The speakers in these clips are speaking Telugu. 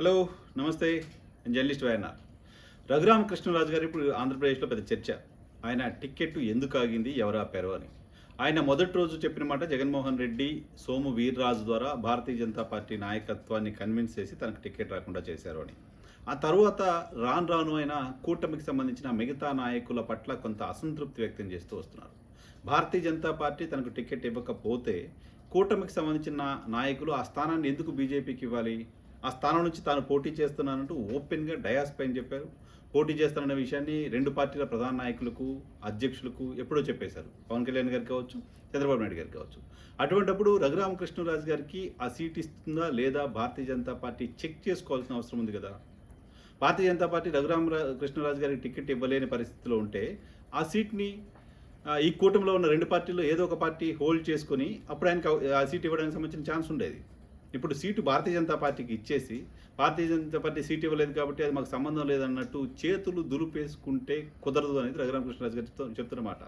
హలో నమస్తే. నేను జర్నలిస్ట్ వైఎన్ఆర్ రఘురామ కృష్ణరాజు గారు ఇప్పుడు ఆంధ్రప్రదేశ్లో పెద్ద చర్చ. ఆయన టికెట్ ఎందుకు ఆగింది ఎవరు ఆపారు అని. ఆయన మొదటి రోజు చెప్పిన మాట జగన్మోహన్ రెడ్డి సోము వీర్రాజు ద్వారా భారతీయ జనతా పార్టీ నాయకత్వాన్ని కన్విన్స్ చేసి తనకు టికెట్ రాకుండా చేశారు అని. ఆ తర్వాత రాను రాను అయిన కూటమికి సంబంధించిన మిగతా నాయకుల పట్ల కొంత అసంతృప్తి వ్యక్తం చేస్తూ వస్తున్నారు. భారతీయ జనతా పార్టీ తనకు టికెట్ ఇవ్వకపోతే కూటమికి సంబంధించిన నాయకులు ఆ స్థానాన్ని ఎందుకు బీజేపీకి ఇవ్వాలి? ఆ స్థానం నుంచి తాను పోటీ చేస్తున్నానంటూ ఓపెన్గా డయాస్ పైన చెప్పారు. పోటీ చేస్తానన్న విషయాన్ని రెండు పార్టీల ప్రధాన నాయకులకు అధ్యక్షులకు ఎప్పుడో చెప్పేశారు. పవన్ కళ్యాణ్ గారికి కావచ్చు చంద్రబాబు నాయుడు గారికి కావచ్చు. అటువంటప్పుడు రఘురామకృష్ణరాజు గారికి ఆ సీట్ ఇస్తుందా లేదా భారతీయ జనతా పార్టీ చెక్ చేసుకోవాల్సిన అవసరం ఉంది కదా. భారతీయ జనతా పార్టీ రఘురామ కృష్ణరాజు గారికి టికెట్ ఇవ్వలేని పరిస్థితిలో ఉంటే ఆ సీట్ని ఈ కూటమిలో ఉన్న రెండు పార్టీల్లో ఏదో ఒక పార్టీ హోల్డ్ చేసుకొని అప్పుడు ఆయనకు ఆ సీట్ ఇవ్వడానికి సంబంధించిన ఛాన్స్ ఉండేది. ఇప్పుడు సీటు భారతీయ జనతా పార్టీకి ఇచ్చేసి భారతీయ జనతా పార్టీ సీట్ ఇవ్వలేదు కాబట్టి అది మాకు సంబంధం లేదన్నట్టు చేతులు దులుపేసుకుంటే కుదరదు అనేది రఘురామకృష్ణరాజు గారు చెప్తున్నమాట.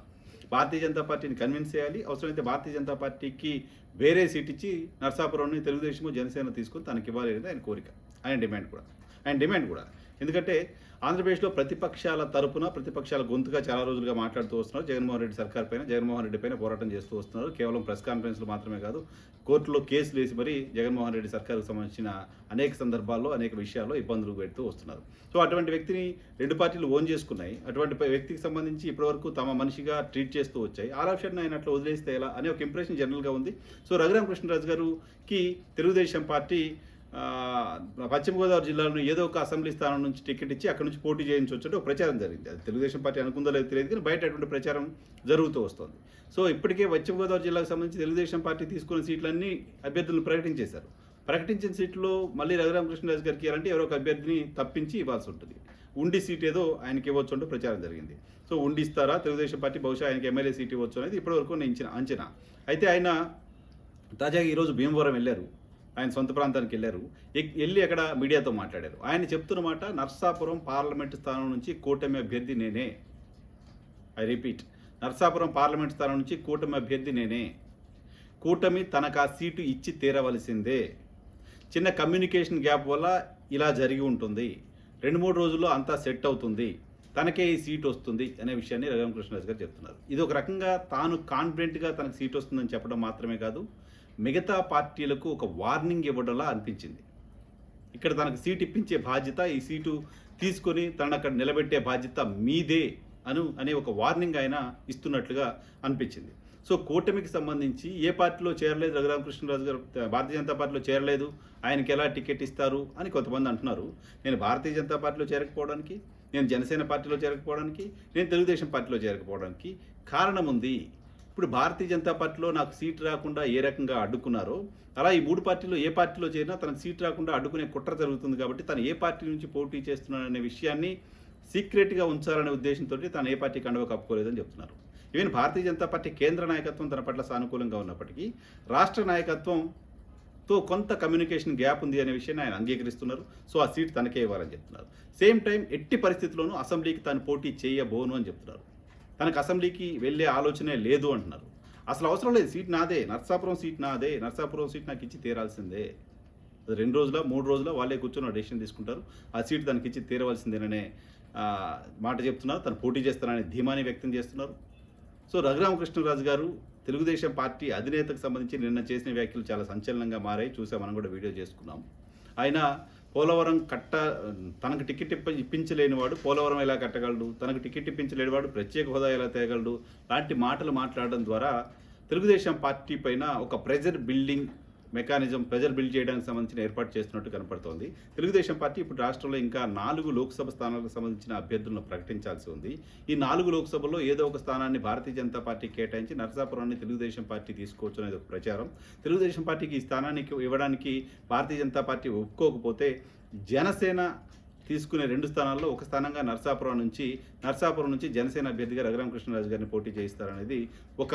భారతీయ జనతా పార్టీని కన్విన్స్ చేయాలి. అవసరమైతే భారతీయ జనతా పార్టీకి వేరే సీట్ ఇచ్చి నర్సాపురంని తెలుగుదేశము జనసేన తీసుకొని తనకి ఇవ్వాలి అనేది ఆయన కోరిక. ఆయన డిమాండ్ కూడా. ఆయన డిమాండ్ కూడా. ఎందుకంటే ఆంధ్రప్రదేశ్లో ప్రతిపక్షాల తరపున ప్రతిపక్షాల గొంతుగా చాలా రోజులుగా మాట్లాడుతూ వస్తున్నారు. జగన్మోహన్ రెడ్డి సర్కార్ పైన జగన్మోహన్ రెడ్డి పైన పోరాటం చేస్తూ వస్తున్నారు. కేవలం ప్రెస్ కాన్ఫరెన్స్లు మాత్రమే కాదు కోర్టులో కేసులు వేసి మరీ జగన్మోహన్ రెడ్డి సర్కార్కు సంబంధించిన అనేక సందర్భాల్లో అనేక విషయాల్లో ఇబ్బందులు పెడుతూ వస్తున్నారు. సో అటువంటి వ్యక్తిని రెండు పార్టీలు ఓన్ చేసుకున్నాయి. అటువంటి వ్యక్తికి సంబంధించి ఇప్పటివరకు తమ మనిషిగా ట్రీట్ చేస్తూ వచ్చాయి. ఆల్ ఆప్షన్ ఆయన అట్లా వదిలేస్తే ఎలా? అనే ఒక ఇంప్రెషన్ జనరల్గా ఉంది. సో రఘురామ కృష్ణరాజు గారుకి తెలుగుదేశం పార్టీ పశ్చిమ గోదావరి జిల్లాలో ఏదో ఒక అసెంబ్లీ స్థానం నుంచి టికెట్ ఇచ్చి అక్కడ నుంచి పోటీ చేయించవచ్చు అంటే ఒక ప్రచారం జరిగింది. అది తెలుగుదేశం పార్టీ అనుకుందో లేదో తెలియదు కానీ బయట అటువంటి ప్రచారం జరుగుతూ వస్తుంది. సో ఇప్పటికే పశ్చిమ గోదావరి జిల్లాకు సంబంధించి తెలుగుదేశం పార్టీ తీసుకున్న సీట్లన్నీ అభ్యర్థులను ప్రకటించేశారు. ప్రకటించిన సీట్లో మళ్ళీ రఘురామకృష్ణరాజు గారికి ఇవ్వాలంటే ఎవరో ఒక అభ్యర్థిని తప్పించి ఇవ్వాల్సి ఉంటుంది. ఉండి సీట్ ఏదో ఆయనకి ఇవ్వచ్చు అంటూ ప్రచారం జరిగింది. సో ఉండి ఇస్తారా? తెలుగుదేశం పార్టీ బహుశా ఆయనకి ఎమ్మెల్యే సీట్ ఇవ్వచ్చు అనేది ఇప్పటివరకు నేను ఇచ్చిన అంచనా. అయితే ఆయన తాజాగా ఈరోజు భీమవరం వెళ్ళారు. ఆయన సొంత ప్రాంతానికి వెళ్ళారు. వెళ్ళి అక్కడ మీడియాతో మాట్లాడారు. ఆయన చెప్తున్నమాట నర్సాపురం పార్లమెంటు స్థానం నుంచి కూటమి అభ్యర్థి నేనే. ఐ రిపీట్ నర్సాపురం పార్లమెంట్ స్థానం నుంచి కూటమి అభ్యర్థి నేనే. కూటమి తనకు ఆ సీటు ఇచ్చి తీరవలసిందే. చిన్న కమ్యూనికేషన్ గ్యాప్ వల్ల ఇలా జరిగి ఉంటుంది. రెండు మూడు రోజుల్లో అంతా సెట్ అవుతుంది. తనకే ఈ సీట్ వస్తుంది అనే విషయాన్ని రఘురామకృష్ణరాజు గారు చెప్తున్నారు. ఇది ఒక రకంగా తాను కాన్ఫిడెంట్గా తనకు సీట్ వస్తుందని చెప్పడం మాత్రమే కాదు మిగతా పార్టీలకు ఒక వార్నింగ్ ఇవ్వడంలా అనిపించింది. ఇక్కడ తనకు సీట్ ఇప్పించే బాధ్యత ఈ సీటు తీసుకొని తనను అక్కడ నిలబెట్టే బాధ్యత మీదే అను అనే ఒక వార్నింగ్ ఆయన ఇస్తున్నట్లుగా అనిపించింది. సో కూటమికి సంబంధించి ఏ పార్టీలో చేరలేదు రఘురామకృష్ణరాజు గారు భారతీయ జనతా పార్టీలో చేరలేదు ఆయనకి ఎలా టికెట్ ఇస్తారు అని కొంతమంది అంటున్నారు. నేను భారతీయ జనతా పార్టీలో చేరకపోవడానికి నేను జనసేన పార్టీలో చేరకపోవడానికి నేను తెలుగుదేశం పార్టీలో చేరకపోవడానికి కారణం ఉంది. ఇప్పుడు భారతీయ జనతా పార్టీలో నాకు సీట్ రాకుండా ఏ రకంగా అడ్డుకున్నారో అలా ఈ మూడు పార్టీలో ఏ పార్టీలో చేరినా తనకు సీట్ రాకుండా అడ్డుకునే కుట్ర జరుగుతుంది కాబట్టి తను ఏ పార్టీ నుంచి పోటీ చేస్తున్నాడనే విషయాన్ని సీక్రెట్గా ఉంచాలనే ఉద్దేశంతో తను ఏ పార్టీ కండవ కప్పుకోలేదని చెప్తున్నారు. ఈవెన్ భారతీయ జనతా పార్టీ కేంద్ర నాయకత్వం తన పట్ల సానుకూలంగా ఉన్నప్పటికీ రాష్ట్ర నాయకత్వంతో కొంత కమ్యూనికేషన్ గ్యాప్ ఉంది అనే విషయాన్ని ఆయన అంగీకరిస్తున్నారు. సో ఆ సీట్ తనకే ఇవ్వాలని చెప్తున్నారు. సేమ్ టైం ఎట్టి పరిస్థితుల్లోనూ అసెంబ్లీకి తాను పోటీ చేయబోను అని చెప్తున్నారు. తనకు అసెంబ్లీకి వెళ్ళే ఆలోచనే లేదు అంటున్నారు. అసలు అవసరం లేదు సీట్ నాదే నర్సాపురం సీట్ నాదే నర్సాపురం సీట్ నాకు ఇచ్చి తీరాల్సిందే. అది రెండు రోజుల మూడు రోజుల వాళ్ళే కూర్చొని డెసిషన్ తీసుకుంటారు. ఆ సీట్ తనకి ఇచ్చి తీరవలసిందేననే మాట చెప్తున్నారు. తను పోటీ చేస్తానని ధీమాని వ్యక్తం చేస్తున్నారు. సో రఘురామకృష్ణరాజు గారు తెలుగుదేశం పార్టీ అధినేతకు సంబంధించి నిన్న చేసిన వ్యాఖ్యలు చాలా సంచలనంగా మారాయి. చూసా మనం కూడా వీడియో చేసుకున్నాం. ఆయన పోలవరం కట్ట తనకు టికెట్ ఇప్ప ఇప్పించలేని వాడు పోలవరం ఎలా కట్టగలడు? తనకు టికెట్ ఇప్పించలేని వాడు ప్రత్యేక హోదా ఎలా తేగలడు? లాంటి మాటలు మాట్లాడడం ద్వారా తెలుగుదేశం పార్టీ పైన ఒక pressure building mechanism pressure build చేయడానికి సంబంధించిన ఏర్పాటు చేస్తున్నట్టు కనపడుతోంది. తెలుగుదేశం పార్టీ ఇప్పుడు రాష్ట్రంలో ఇంకా నాలుగు లోక్సభ స్థానాలకు సంబంధించిన అభ్యర్థులను ప్రకటించాల్సి ఉంది. ఈ నాలుగు లోక్సభలో ఏదో ఒక స్థానాన్ని భారతీయ జనతా పార్టీ కేటాయించి నరసాపురాన్ని తెలుగుదేశం పార్టీ తీసుకోవచ్చు అనేది ఒక ప్రచారం. తెలుగుదేశం పార్టీకి ఈ స్థానానికి ఇవ్వడానికి భారతీయ జనతా పార్టీ ఒప్పుకోకపోతే జనసేన తీసుకునే రెండు స్థానాల్లో ఒక స్థానంగా నర్సాపురం నుంచి నర్సాపురం నుంచి జనసేన అభ్యర్థిగా రఘురామకృష్ణరాజు గారిని పోటీ చేయిస్తారనేది ఒక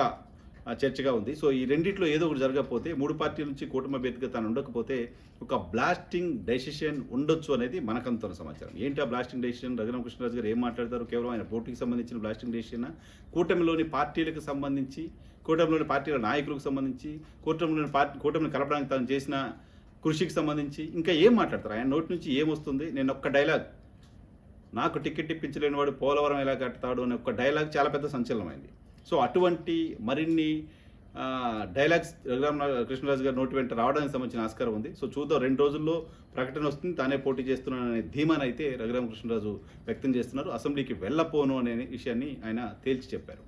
చర్చగా ఉంది. సో ఈ రెండిట్లో ఏదో ఒకటి జరగకపోతే మూడు పార్టీల నుంచి కూటమి అభ్యర్థిగా తాను ఉండకపోతే ఒక బ్లాస్టింగ్ డెసిషన్ ఉండొచ్చు అనేది మనకంతున్న సమాచారం. ఏంటి ఆ బ్లాస్టింగ్ డెసిషన్ రఘురామకృష్ణరాజు గారు ఏం మాట్లాడతారు? కేవలం ఆయన పోటీకి సంబంధించిన బ్లాస్టింగ్ డెసిషన్ కూటమిలోని పార్టీలకు సంబంధించి కూటమిలోని పార్టీల నాయకులకు సంబంధించి కూటమిలోని పార్టీ కూటమిని కలపడానికి తాను చేసిన కృషికి సంబంధించి ఇంకా ఏం మాట్లాడతారు? ఆయన నోటి నుంచి ఏమొస్తుంది నేను ఒక్క డైలాగ్ నాకు టికెట్ ఇప్పించలేని వాడు పోలవరం ఎలా కడతాడు అనే ఒక డైలాగ్ చాలా పెద్ద సంచలనమైంది. సో అటువంటి మరిన్ని డైలాగ్స్ రఘురామ కృష్ణరాజు గారి నోటి వెంట రావడానికి సంబంధించిన ఆస్కారం ఉంది. సో చూద్దాం రెండు రోజుల్లో ప్రకటన వస్తుంది. తానే పోటీ చేస్తున్నాననే ధీమానైతే రఘురామ కృష్ణరాజు వ్యక్తం చేస్తున్నారు. అసెంబ్లీకి వెళ్ళపోను అనే విషయాన్ని ఆయన తేల్చి చెప్పారు.